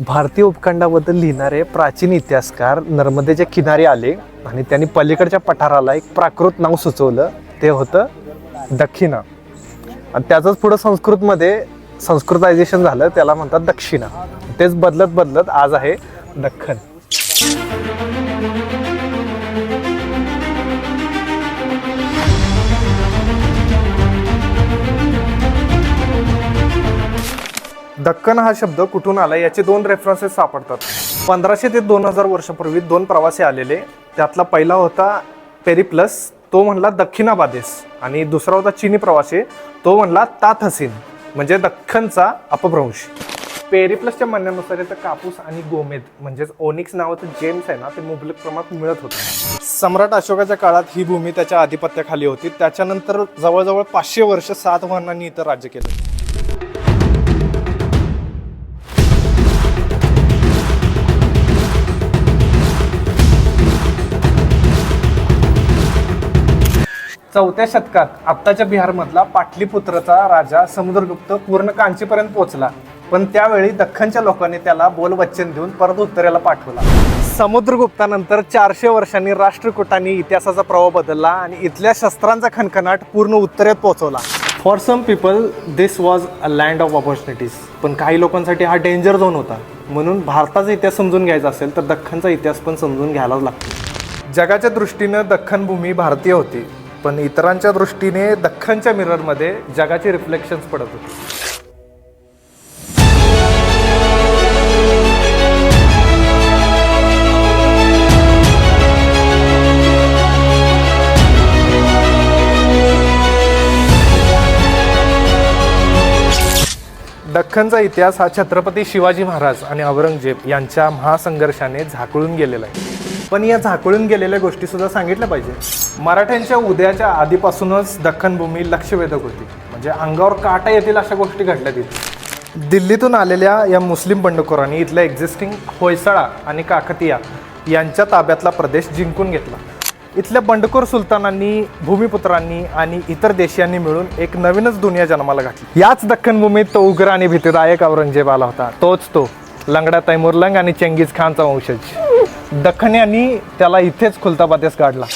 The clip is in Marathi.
भारतीय उपखंडाबद्दल लिहिणारे प्राचीन इतिहासकार नर्मदेच्या किनारी आले आणि त्यांनी पलीकडच्या पठाराला एक प्राकृत नाव सुचवलं. ते होतं दक्षिणा. आणि त्याचंच पुढं संस्कृतमध्ये संस्कृतायझेशन झालं त्याला म्हणतात दक्षिणा. तेच बदलत बदलत आज आहे दख्खन. दक्कन हा शब्द कुठून आला याचे दोन रेफरन्सेस सापडतात. पंधराशे ते दोन हजार वर्षापूर्वी दोन प्रवासी आलेले. त्यातला पहिला होता पेरिप्लस तो म्हणला दक्षिणाबादेस. आणि दुसरा होता चीनी प्रवासी तो म्हणला तात हसीन म्हणजे दख्खनचा अपभ्रंश. पेरिप्लसच्या म्हणण्यानुसार इथं कापूस आणि गोमेद म्हणजेच ओनिक्स नावाचं जेम्स आहे ना ते मुबलक प्रमाणात मिळत होतं. सम्राट अशोकाच्या काळात ही भूमी त्याच्या आधिपत्याखाली होती. त्याच्यानंतर जवळजवळ पाचशे वर्ष सातवाहनांनी इथं राज्य केलं. चौथ्या शतकात आत्ताच्या बिहारमधला पाटलीपुत्रचा राजा समुद्रगुप्त पूर्ण कांचीपर्यंत पोहोचला. पण त्यावेळी दख्खनच्या लोकांनी त्याला बोलवच्चन देऊन परत उत्तरेला पाठवला. समुद्रगुप्तानंतर चारशे वर्षांनी राष्ट्रकूटांनी इतिहासाचा प्रभाव बदलला आणि इथल्या शस्त्रांचा खणखणाट पूर्ण उत्तरेत पोहोचवला. For some people this was a land of opportunities पण काही लोकांसाठी हा डेंजर झोन होता. म्हणून भारताचा इतिहास समजून घ्यायचा असेल तर दख्खनचा इतिहास पण समजून घ्यायलाच लागतो. जगाच्या दृष्टीनं दख्खन भूमी भारतीय होती. पण इतरांच्या दृष्टीने दख्खनच्या मिररमध्ये जगाचे रिफ्लेक्शन्स पडत होते. दख्खनचा इतिहास हा छत्रपती शिवाजी महाराज आणि औरंगजेब यांच्या महासंघर्षाने झाकळून गेलेला आहे. पण या झाकळून गेलेल्या गोष्टी सुद्धा सांगितल्या पाहिजे. मराठ्यांच्या उदयाच्या आधीपासूनच दख्खनभूमी लक्षवेधक होती. म्हणजे अंगावर काटा येतील अशा गोष्टी घडल्या तिथे. दिल्लीतून आलेल्या या मुस्लिम बंडखोरांनी इथल्या एक्झिस्टिंग होयसळा आणि काकतिया यांच्या ताब्यातला प्रदेश जिंकून घेतला. इथल्या बंडखोर सुलतानांनी भूमिपुत्रांनी आणि इतर देशांनी मिळून एक नवीनच दुनिया जन्माला घातली. याच दख्खनभूमीत तो उग्र आणि भीतीदायक औरंगजेब आला होता. तोच तो लंगडा तैमुरलंग आणि चंगीज खानचा वंशज. दख्खन यांनी त्याला इथेच खुलताबादेस काढला.